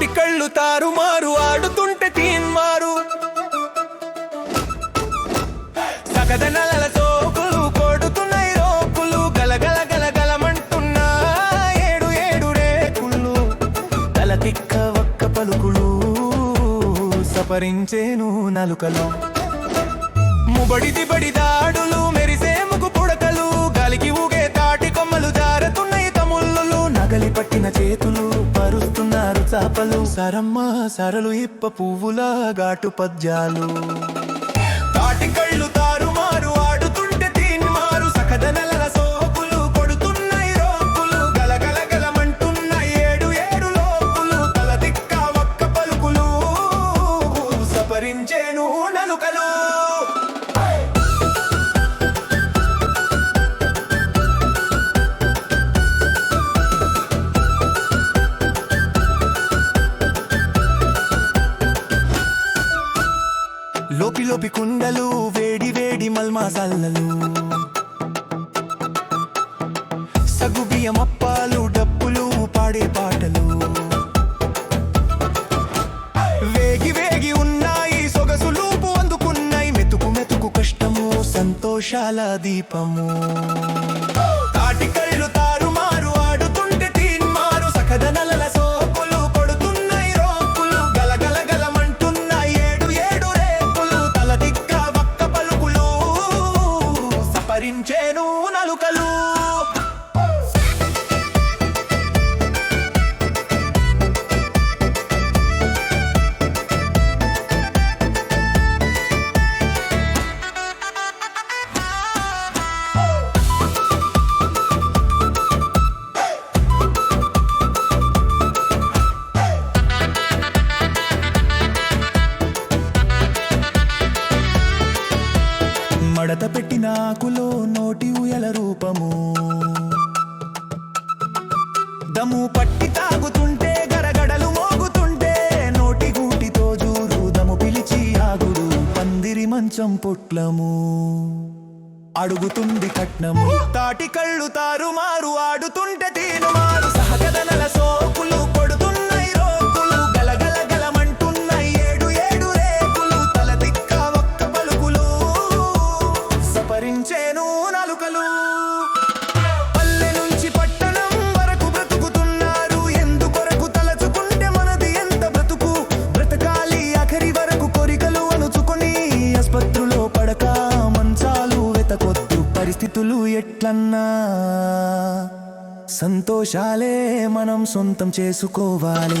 తోటి కళ్ళు తారుమారు ఆడుతుంటే తీన్మారు సగద నలల తోకులు కొడుతున్నాయి రోకులు గలగల గలగలమంటున్నా. ఏడు ఏడు రేకుళ్ళు గల తిక్క ఒక్క పలుకులు సపరించేను నలుకలు. ముబడిది బడి దాడులు చాపలు సరమ్మ సరలు ఇప్ప పువ్వుల ఘాటు పద్యాలు. తాటి కళ్ళు కుండలు వేడి వేడి మల్మాసాలలు సగ్గు అప్పాలు డప్పులు పాడే పాటలు. వేగి వేగి ఉన్నాయి సొగసులు అందుకున్నాయి మెతుకు మెతుకు కష్టము సంతోషాల దీపము. పందిరి మంచం పుట్లము. అడుగుతుంది కట్నము. తాటి కళ్ళు తారుమారు ఆడుతుంటే తీనుమారు సహగదనల సోకులు కొడుతున్నాయి రోకులు గలగల గలమంటున్నాయి. ఏడు ఏడు రేకులు తల దిక్క ఒక్క పలుకులు. సపరించేను నలుకలు. పరిస్థితులు ఎట్లన్నా సంతోషాలే మనం సొంతం చేసుకోవాలి.